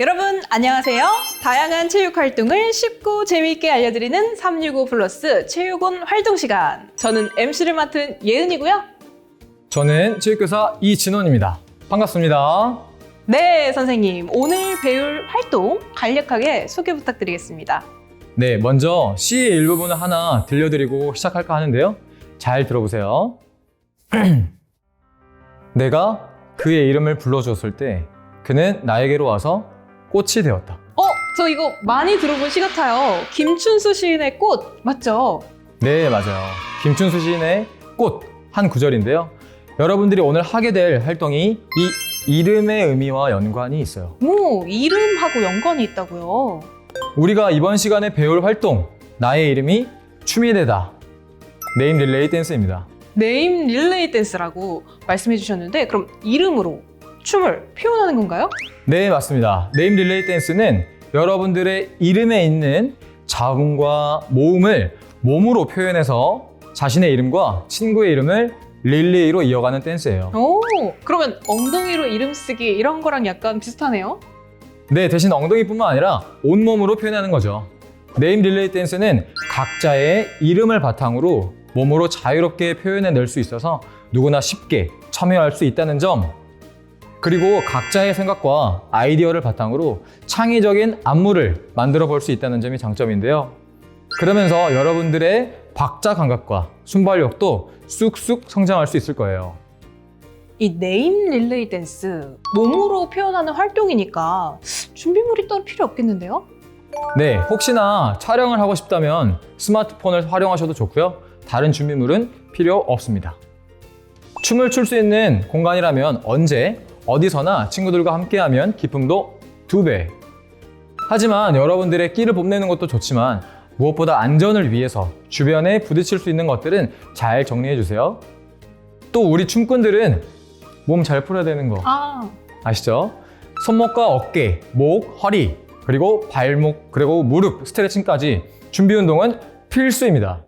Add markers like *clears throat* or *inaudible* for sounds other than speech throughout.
여러분 안녕하세요. 다양한 체육 활동을 쉽고 재미있게 알려드리는 365 플러스 체육원 활동 시간. 저는 MC를 맡은 예은이고요. 저는 체육교사 이진원입니다. 반갑습니다. 네, 선생님. 오늘 배울 활동 간략하게 소개 부탁드리겠습니다. 네, 먼저 시의 일부분을 하나 들려드리고 시작할까 하는데요. 잘 들어보세요. *clears throat* 내가 그의 이름을 불러주었을 때 그는 나에게로 와서 꽃이 되었다. 어, 저 이거 많이 들어본 시 같아요. 김춘수 시인의 꽃 맞죠? 네, 맞아요. 김춘수 시인의 꽃 한 구절인데요. 여러분들이 오늘 하게 될 활동이 이 이름의 의미와 연관이 있어요. 오, 이름하고 연관이 있다고요. 우리가 이번 시간에 배울 활동 나의 이름이 춤이 되다 네임 릴레이 댄스입니다. 네임 릴레이 댄스라고 말씀해 주셨는데 그럼 이름으로 춤을 표현하는 건가요? 네 맞습니다. 네임 릴레이 댄스는 여러분들의 이름에 있는 자음과 모음을 몸으로 표현해서 자신의 이름과 친구의 이름을 릴레이로 이어가는 댄스예요. 오, 그러면 엉덩이로 이름 쓰기 이런 거랑 약간 비슷하네요. 네 대신 엉덩이뿐만 아니라 온몸으로 표현하는 거죠. 네임 릴레이 댄스는 각자의 이름을 바탕으로 몸으로 자유롭게 표현해 낼 수 있어서 누구나 쉽게 참여할 수 있다는 점 그리고 각자의 생각과 아이디어를 바탕으로 창의적인 안무를 만들어 볼 수 있다는 점이 장점인데요. 그러면서 여러분들의 박자 감각과 순발력도 쑥쑥 성장할 수 있을 거예요. 이 네임 릴레이 댄스 몸으로 표현하는 활동이니까 준비물이 따로 필요 없겠는데요? 네, 혹시나 촬영을 하고 싶다면 스마트폰을 활용하셔도 좋고요. 다른 준비물은 필요 없습니다. 춤을 출 수 있는 공간이라면 언제, 어디서나 친구들과 함께하면 기쁨도 두 배. 하지만 여러분들의 끼를 뽐내는 것도 좋지만 무엇보다 안전을 위해서 주변에 부딪힐 수 있는 것들은 잘 정리해 주세요. 또 우리 춤꾼들은 몸 잘 풀어야 되는 거 아, 아시죠? 손목과 어깨, 목, 허리, 그리고 발목, 그리고 무릎 스트레칭까지 준비 운동은 필수입니다.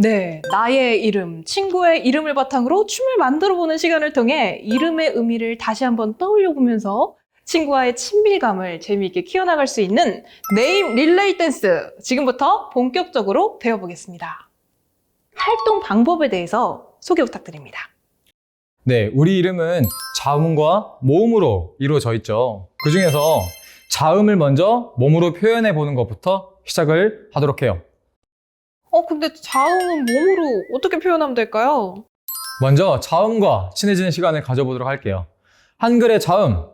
네. 나의 이름, 친구의 이름을 바탕으로 춤을 만들어 보는 시간을 통해 이름의 의미를 다시 한번 떠올려 보면서 친구와의 친밀감을 재미있게 키워나갈 수 있는 네임 릴레이 댄스. 지금부터 본격적으로 배워보겠습니다. 활동 방법에 대해서 소개 부탁드립니다. 네, 우리 이름은 자음과 모음으로 이루어져 있죠. 그 중에서 자음을 먼저 몸으로 표현해 보는 것부터 시작을 하도록 해요. 어, 근데 자음은 몸으로 어떻게 표현하면 될까요? 먼저 자음과 친해지는 시간을 가져보도록 할게요. 한글의 자음,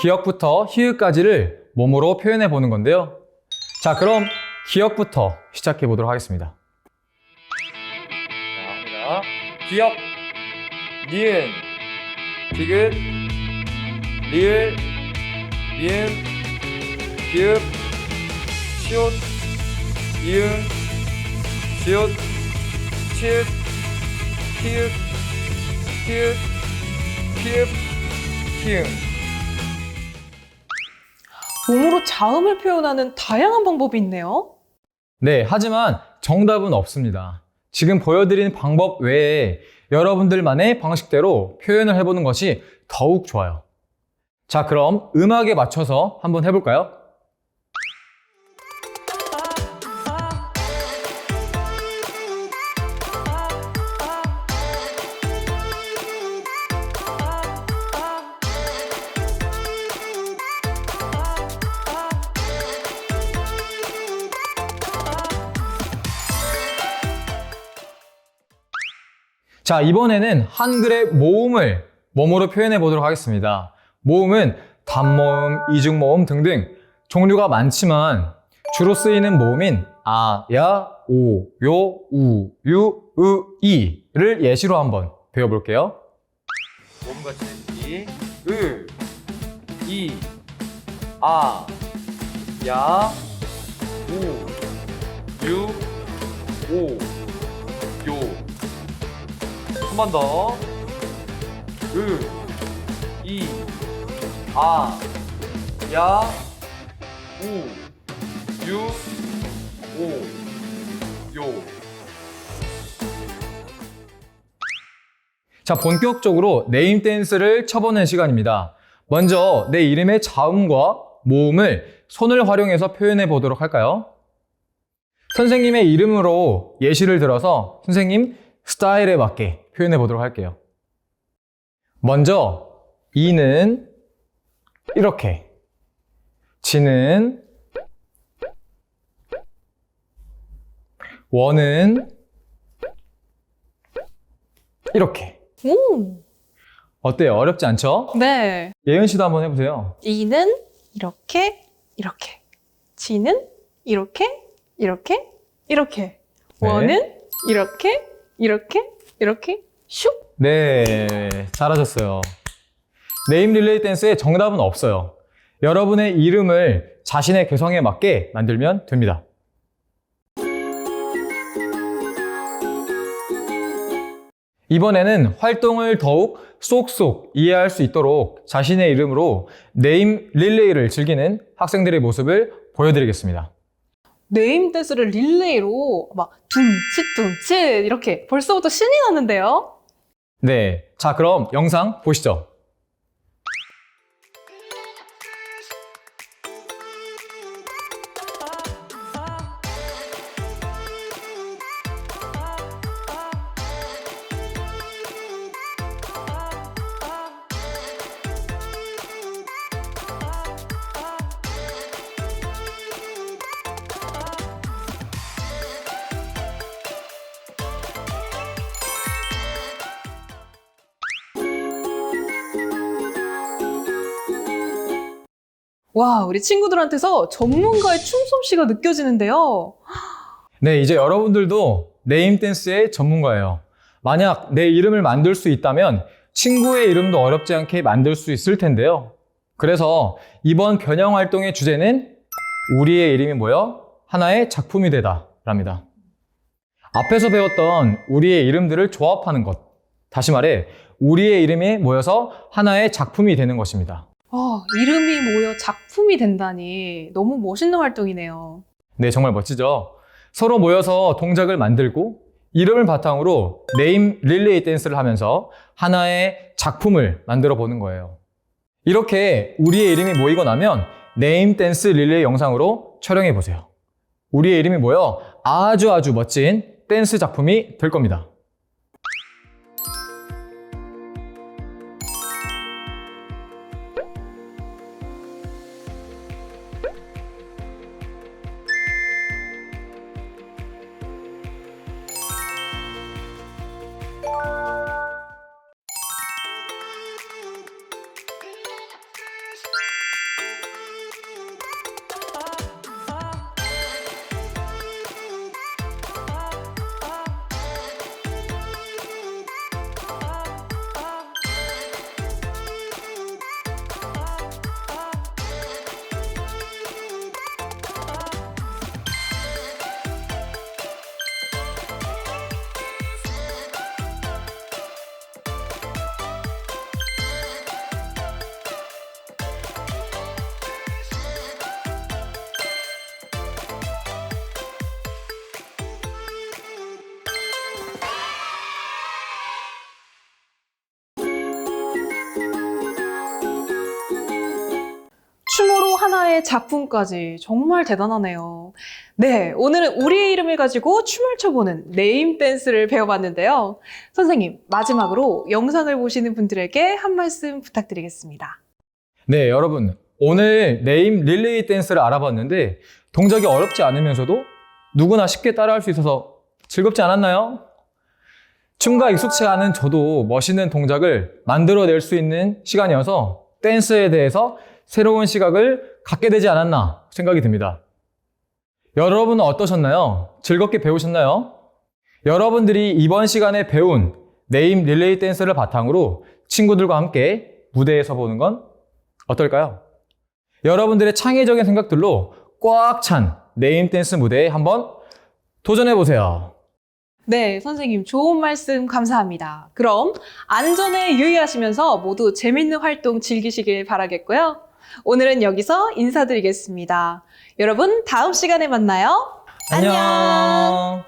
기역부터 희읍까지를 몸으로 표현해 보는 건데요. 자, 그럼 기역부터 시작해 보도록 하겠습니다. 자, 합니다. 기역, 니은, 디귿, 리을, 미음, 기읍, 시옷, 이응, 지읒, 치읓, 피읒, 피읒, 피읒, 피응. 몸으로 자음을 표현하는 다양한 방법이 있네요. 네, 하지만 정답은 없습니다. 지금 보여드린 방법 외에 여러분들만의 방식대로 표현을 해보는 것이 더욱 좋아요. 자, 그럼 음악에 맞춰서 한번 해볼까요? 자, 이번에는 한글의 모음을 몸으로 표현해 보도록 하겠습니다. 모음은 단모음, 이중모음 등등 종류가 많지만 주로 쓰이는 모음인 아, 야, 오, 요, 우, 유, 으, 이를 예시로 한번 배워볼게요. 모음같이 이, 으, 이, 아, 야, 우, 유, 오, 요. 한번 더. 으, 이, 아, 야, 우, 유, 오, 요. 자, 본격적으로 네임 댄스를 쳐보는 시간입니다. 먼저 내 이름의 자음과 모음을 손을 활용해서 표현해 보도록 할까요? 선생님의 이름으로 예시를 들어서 선생님 스타일에 맞게 표현해 보도록 할게요. 먼저 이는 이렇게 지는 원은 이렇게 오, 어때요? 어렵지 않죠? 네. 예은 씨도 한번 해보세요. 이는 이렇게, 이렇게. 지는 이렇게, 이렇게, 이렇게. 네. 원은 이렇게, 이렇게, 이렇게, 슉. 네, 잘하셨어요. 네임 릴레이 댄스의 정답은 없어요. 여러분의 이름을 자신의 개성에 맞게 만들면 됩니다. 이번에는 활동을 더욱 쏙쏙 이해할 수 있도록 자신의 이름으로 네임 릴레이를 즐기는 학생들의 모습을 보여드리겠습니다. 네임 댄스를 릴레이로 막 둠칫 둠칫 이렇게 벌써부터 신이 나는데요. 네, 자 그럼 영상 보시죠. 와, 우리 친구들한테서 전문가의 춤 솜씨가 느껴지는데요. 네, 이제 여러분들도 네임 댄스의 전문가예요. 만약 내 이름을 만들 수 있다면 친구의 이름도 어렵지 않게 만들 수 있을 텐데요. 그래서 이번 변형 활동의 주제는 우리의 이름이 모여 하나의 작품이 되다 랍니다. 앞에서 배웠던 우리의 이름들을 조합하는 것. 다시 말해, 우리의 이름이 모여서 하나의 작품이 되는 것입니다. 아, 이름이 모여 작품이 된다니 너무 멋있는 활동이네요. 네, 정말 멋지죠? 서로 모여서 동작을 만들고 이름을 바탕으로 네임 릴레이 댄스를 하면서 하나의 작품을 만들어 보는 거예요. 이렇게 우리의 이름이 모이고 나면 네임 댄스 릴레이 영상으로 촬영해 보세요. 우리의 이름이 모여 아주 아주 멋진 댄스 작품이 될 겁니다. 하나의 작품까지 정말 대단하네요. 네, 오늘은 우리의 이름을 가지고 춤을 춰보는 네임 댄스를 배워봤는데요. 선생님, 마지막으로 영상을 보시는 분들에게 한 말씀 부탁드리겠습니다. 네, 여러분. 오늘 네임 릴레이 댄스를 알아봤는데 동작이 어렵지 않으면서도 누구나 쉽게 따라할 수 있어서 즐겁지 않았나요? 춤과 익숙치 않은 저도 멋있는 동작을 만들어낼 수 있는 시간이어서 댄스에 대해서 새로운 시각을 갖게 되지 않았나 생각이 듭니다. 여러분은 어떠셨나요? 즐겁게 배우셨나요? 여러분들이 이번 시간에 배운 네임 릴레이 댄스를 바탕으로 친구들과 함께 무대에 서 보는 건 어떨까요? 여러분들의 창의적인 생각들로 꽉 찬 네임 댄스 무대에 한번 도전해 보세요. 네, 선생님, 좋은 말씀 감사합니다. 그럼 안전에 유의하시면서 모두 재밌는 활동 즐기시길 바라겠고요. 오늘은 여기서 인사드리겠습니다. 여러분, 다음 시간에 만나요. 안녕. 안녕.